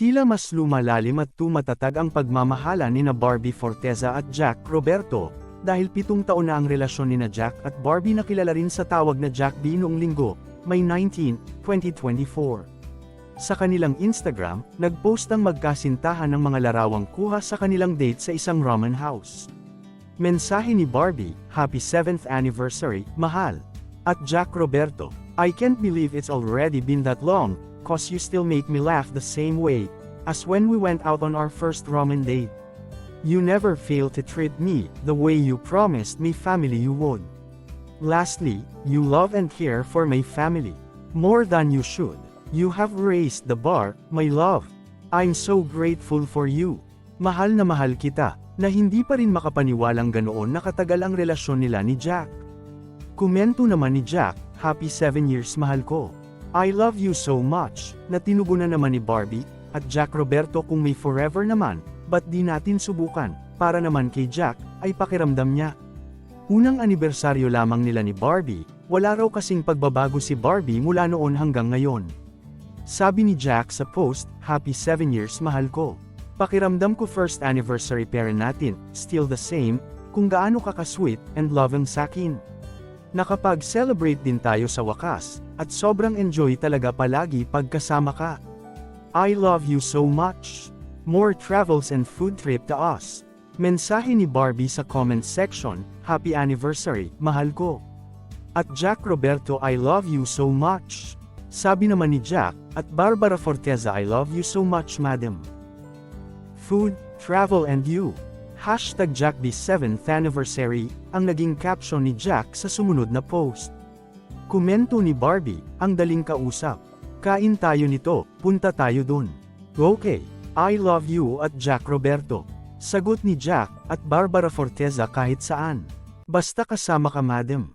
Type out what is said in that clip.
Tila mas lumalalim at tumatatag ang pagmamahala ni na Barbie Forteza at Jack Roberto, dahil pitong taon na ang relasyon ni na Jack at Barbie na kilala rin sa tawag na Jack B noong linggo, May 19, 2024. Sa kanilang Instagram, nagpost ang magkasintahan ng mga larawang kuha sa kanilang date sa isang ramen house. Mensahe ni Barbie, Happy 7th Anniversary, Mahal. At Jack Roberto, I can't believe it's already been that long, cause you still make me laugh the same way, as when we went out on our first ramen date. You never fail to treat me, the way you promised me family you would. Lastly, you love and care for my family. More than you should. You have raised the bar, my love. I'm so grateful for you. Mahal na mahal kita, na hindi pa rin makapaniwalang ganoon nakatagal ang relasyon nila ni Jack. Komento naman ni Jack, Happy 7 years mahal ko. I love you so much, na tinugunan naman ni Barbie, at Jack Roberto kung may forever naman, ba't di natin subukan, para naman kay Jack, ay pakiramdam niya. Unang anibersaryo lamang nila ni Barbie, wala raw kasing pagbabago si Barbie mula noon hanggang ngayon. Sabi ni Jack sa post, Happy 7 years mahal ko. Pakiramdam ko first anniversary parent natin, still the same, kung gaano ka ka-sweet and loving sakin. Nakapag-celebrate din tayo sa wakas, at sobrang enjoy talaga palagi pagkasama ka. I love you so much. More travels and food trip to us. Mensahe ni Barbie sa comment section, Happy anniversary, mahal ko. At Jack Roberto I love you so much. Sabi naman ni Jack, at Barbara Forteza I love you so much madam. Food, travel and you. Hashtag Jack B 7th anniversary, ang naging caption ni Jack sa sumunod na post. Komento ni Barbie, ang daling kausap. Kain tayo nito, punta tayo dun. Okay, I love you at Jack Roberto. Sagot ni Jack, at Barbara Forteza kahit saan. Basta kasama ka madam.